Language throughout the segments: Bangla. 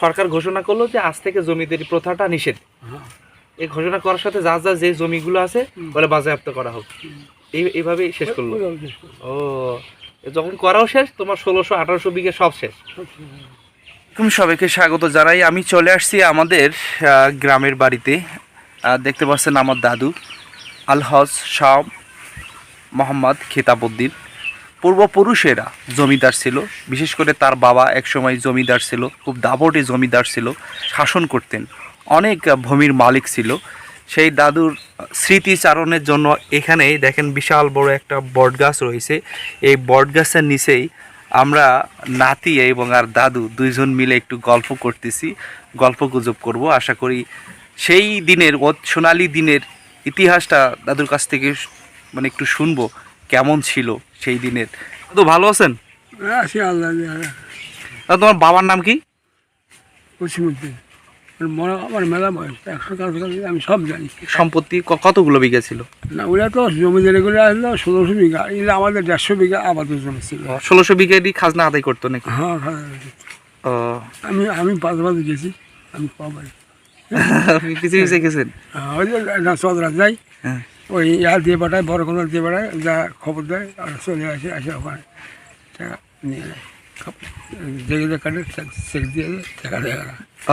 সরকার ঘোষণা করল যে আজ থেকে জমিদারি প্রথাটা নিষেধ। হ্যাঁ। এই ঘোষণা করার সাথে যা যা যে জমিগুলো আছে বলে বাজেয়াপ্ত করা হোক। এই এইভাবেই শেষ করল। ও যখন করাও শেষ তোমার ষোলোশো আঠারোশো বিঘে সব শেষ। তুমি সবাইকে স্বাগত জানাই। আমি চলে আসছি আমাদের গ্রামের বাড়িতে। দেখতে পাচ্ছেন আমার দাদু আলহজ শাহ মোহাম্মদ খেতাবুদ্দিন পূর্বপুরুষেরা জমিদার ছিল, বিশেষ করে তার বাবা একসময় জমিদার ছিল, খুব দাবটে জমিদার ছিল, শাসন করতেন। অনেক ভূমির মালিক ছিল। সেই দাদুর স্মৃতিচারণের জন্য এখানে দেখেন বিশাল বড় একটা বটগাছ রয়েছে। এই বটগাছের নিচেই আমরা নাতি এবং আর দাদু দুইজন মিলে একটু গল্প করতেছি, গল্প গুজব করব। আশা করি সেই দিনের, সোনালি দিনের ইতিহাসটা দাদুর কাছ থেকে মানে একটু শুনব। কেমন ছিল সেই দিনের? তো ভালো আছেন? আছি আল্লাহ। দাদা, তোমার বাবার নাম কি? মনে আমার মেলা বয়স একশো কাছাকাছি আমি সব জানি। সম্পত্তি ক- কতগুলো বিঘা ছিল? না ওরা তো আসলো ষোলোশো বিঘা এগুলো আমাদের দেড়শো বিঘা জমি ছিল। ষোলোশো বিঘারই খাজনা আদায় করতো নাকি? হ্যাঁ হ্যাঁ আমি আমি পাঁচ পাঁচ গেছি আমি পিছিয়ে পিছিয়ে গেছেন? ওই যে না যাই হ্যাঁ। ওই ইয়ার দিয়ে পাঠায় বড় কোনো দিয়ে পাঠায় যা খবর দেয় আর চলে আসে আসে ওখানে। টাকা নিয়ে দেখে দেখে কাটে চেক দিয়ে টাকা দেয়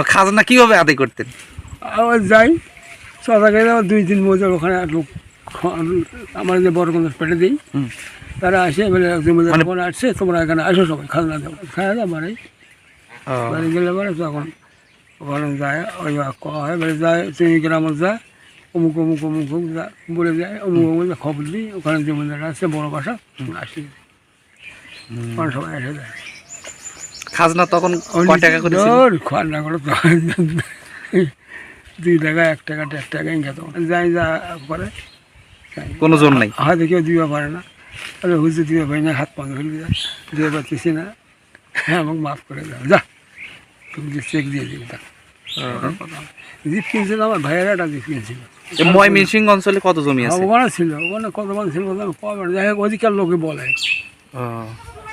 খাজনা কীভাবে আদায় করতেন? আবার যাই চদরা গেলে আবার দুই তিন বছর ওখানে লোক আমার যে বড় কোনো পেটে দিই। তারা আসে বলে জমিদার মানে- আসছে তোমরা এখানে আসো সবাই খাজনা দেবো দাওয়া বাড়াই ও, বাড়ি গেলে পরে তখন ওখানে যায় ওই কয়া বলে যায় তুমি গ্রামে যায় অমুক অমুক অমুক অমুক যা বলে যায় অমুক অমুক যা খবর দিই ওখানে জমিদার আছে বড় বাসা আসি। ওখানে সবাই এসে যায়। খাজনা তখন টাকা করে ছিল? জোর খোয়ার না করে দুই টাকা এক টাকা দেড় টাকা ইনকা তো যাই যা করে কোনো জোর নাই? হয়তো কেউ দিতে পারে না। তাহলে হুজুর দিতে পারি না হাত পাঁচ ফেলে যায় দিতে পারতেছি না। আমাকে মাফ করে দাও। যা তুমি চেক দিয়ে দিবি তা জিপ কিনছিল আমার ভাইয়েরা একটা জিপ কিনছিল। ময়মনসিংহ অঞ্চলে কত জমি আছে? ওখানে ছিল ওখানে কত ছিল কত আমি কবে যাই হোক অধিকার লোকে বলে।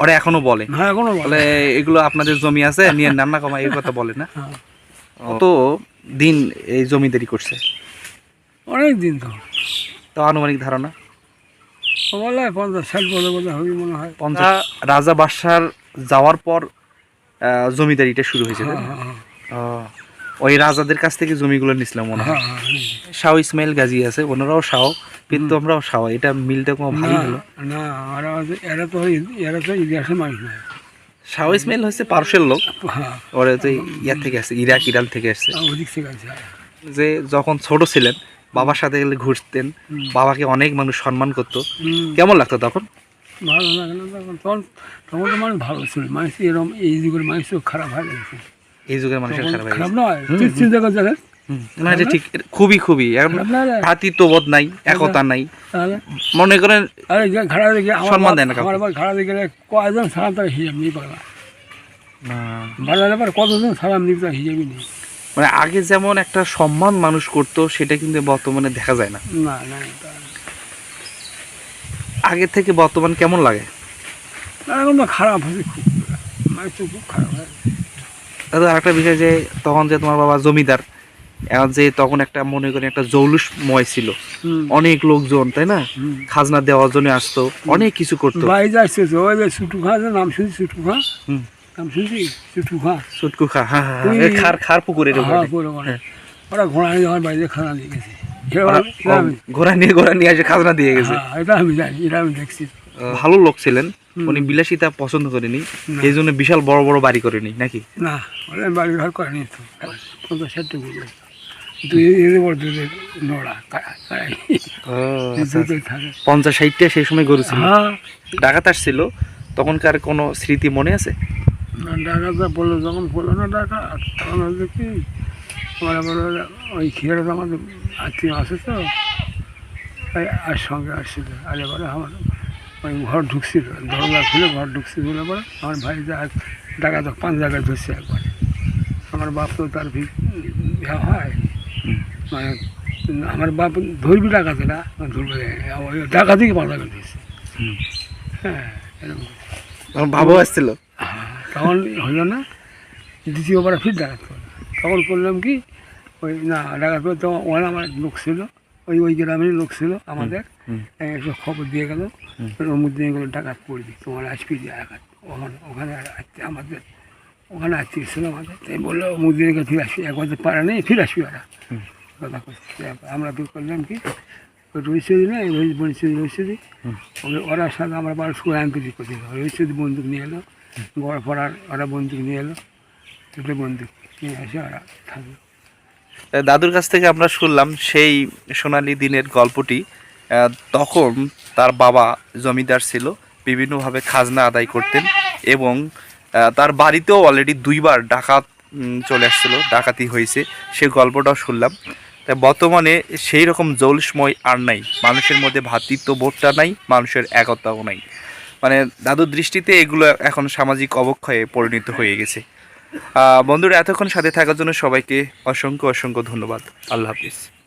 ওরা এখনও বলে। হ্যাঁ এখনও বলে। এগুলো আপনাদের জমি আছে নিয়ে নেন না কমা এই কথা বলে না। হ্যাঁ। কত দিন এই জমিদারি করছে? অনেক দিন তো। তো আনুমানিক ধারণা? বলে পঞ্চাশ ষাট বলে বলে হবে মনে হয়। পঞ্চাশ রাজা বাদশার যাওয়ার পর জমিদারিটা শুরু হয়েছে হ্যাঁ? হ্যাঁ ওই রাজাদের কাছ থেকে জমিগুলো নিছিলাম মনে হয়। হ্যাঁ হ্যাঁ শাহ ইসমাইল গাজী আছে ওনারাও শাহ কিন্তু আমরাও শাহ এটা মিলতে কোনো ভালো না, হলো। না এরা তো এরা তো ইতিহাসের মানুষ নয় শাহ ইসমাইল হচ্ছে পার্সেল লোক। হ্যাঁ। ওরা তো ইয়ার থেকে আসছে ইরাক ইরান থেকে আসছে। থেকে আছে যে যখন ছোট ছিলেন বাবার সাথে গেলে ঘুরতেন বাবাকে অনেক মানুষ সম্মান করতো। কেমন লাগতো তখন? ভালো লাগে না তখন তখন তো মানুষ ভালো ছিল মানুষ এরকম এই যুগের মানুষ খারাপ হয়ে গেছে। এই যুগের মানুষের খারাপ হয়ে খারাপ গেছে। নয় চিন্তা কর দেখেন না এটা ঠিক খুবই খুবই। ভ্রাতৃত্ববোধ নাই একতা নাই। মনে করেন সম্মান দেয় না কয়জন সালাম তার হিসাব নেই পারবা ভালো ব্যাপার কতজন সালাম নিতে হিসাবই নেই মানে আগে যেমন একটা সম্মান মানুষ করতো সেটা কিন্তু বর্তমানে দেখা যায় না। আগে থেকে বর্তমান কেমন লাগে? এখন খারাপ হয়েছে খুব। খুব খারাপ হয় দাদা আরেকটা বিষয় যে তখন যে তোমার বাবা জমিদার এখন যে তখন একটা মনে করেন একটা জৌলুসময় ছিল। অনেক লোকজন তাই না? খাজনা দেওয়ার জন্য আসতো অনেক কিছু করতো। বাইরে যাচ্ছে তো ওই যে ছুটু খা নাম শুনছি ছুটু খা। নাম শুনছি? ছুটু খা সুটকু খা হ্যাঁ। হ্যাঁ হ্যাঁ, খার খার পুকুরের হ্যাঁ। ওরা ঘোড়া নিয়ে আমার বাড়িতে খানা দিয়ে গেছে। ঘোড়া নিয়ে ঘোড়া নিয়ে এসে খাজনা দিয়ে গেছে। হ্যাঁ, এটা আমি জানি এটা আমি দেখছি। ভালো লোক ছিলেন। উনি বিলাসিতা পছন্দ করেনি এই জন্য বিশাল বড় বড় বাড়ি করেনি নাকি? না বাড়ি ঘর করেনি তো। পঞ্চাশ ষাট দুধে থাকে। পঞ্চাশ ষাটটা সেই সময় গরু ছিল। হ্যাঁ। ডাকাত আসছিল তখনকার কোনো স্মৃতি মনে আছে? বলল যখন বলল না ডাকা তখন হচ্ছে কি আমার ওই আমাদের আত্মীয় আছে তো আর সঙ্গে আসছিল। আরে বলে আমার ওই ঘর ঢুকছিল দরজা খুলে ঘর ঢুকছিল বলে পরে আমার ভাই যা ডাকাত পাঁচ জায়গায় ধরছে একবার। আমার বাপ তো তার বিয়া হয়। মানে আমার বাপ ধরবি ডাকাতে না ধরবে ওই ডাকাতেই পাঁচ জায়গায় ধরছে। হ্যাঁ এরকম। ভাবও আসছিল? তখন হলো না দ্বিতীয়বার ফির ডাকাত তখন করলাম কি ওই না ডাকাত তখন ওখানে আমার লোক ছিল। ওই ওই গ্রামের লোক ছিল আমাদের। সব খবর দিয়ে গেল। ওর মধ্যে এগুলো ডাকাত পড়বি। তোমার আসবি যে ডাকাত ওখানে ওখানে আমাদের ওখানে আসছে ছিল আমাদের। তাই বলল মুদিনকে ফিরে আসবি। একবার পারে নেই ফিরে আসবি ওরা। কথা করছে আমরা তো করলাম কি? ওই রহিসদি না রহিস বনসদি রহিসদি। ওকে ওরা সাথে আমরা বারো শুয়ে আন্তরিক করতে রহিসদি বন্দুক নিয়ে এলো। গড় পড়ার ওরা বন্দুক নিয়ে এলো। দুটো বন্দুক নিয়ে এসে ওরা থাকল। দাদুর কাছ থেকে আমরা শুনলাম সেই সোনালি দিনের গল্পটি। তখন তার বাবা জমিদার ছিল, বিভিন্নভাবে খাজনা আদায় করতেন এবং তার বাড়িতেও অলরেডি দুইবার ডাকাত চলে আসছিল, ডাকাতি হয়েছে। সেই গল্পটাও শুনলাম। তাই বর্তমানে সেই রকম জৌলসময় আর নাই। মানুষের মধ্যে ভ্রাতৃত্ববোধটা নাই, মানুষের একতাও নাই। মানে দাদুর দৃষ্টিতে এগুলো এখন সামাজিক অবক্ষয়ে পরিণত হয়ে গেছে। বন্ধুরা এতক্ষণ সাথে থাকার জন্য সবাইকে অসংখ্য অসংখ্য ধন্যবাদ। আল্লাহ হাফিজ।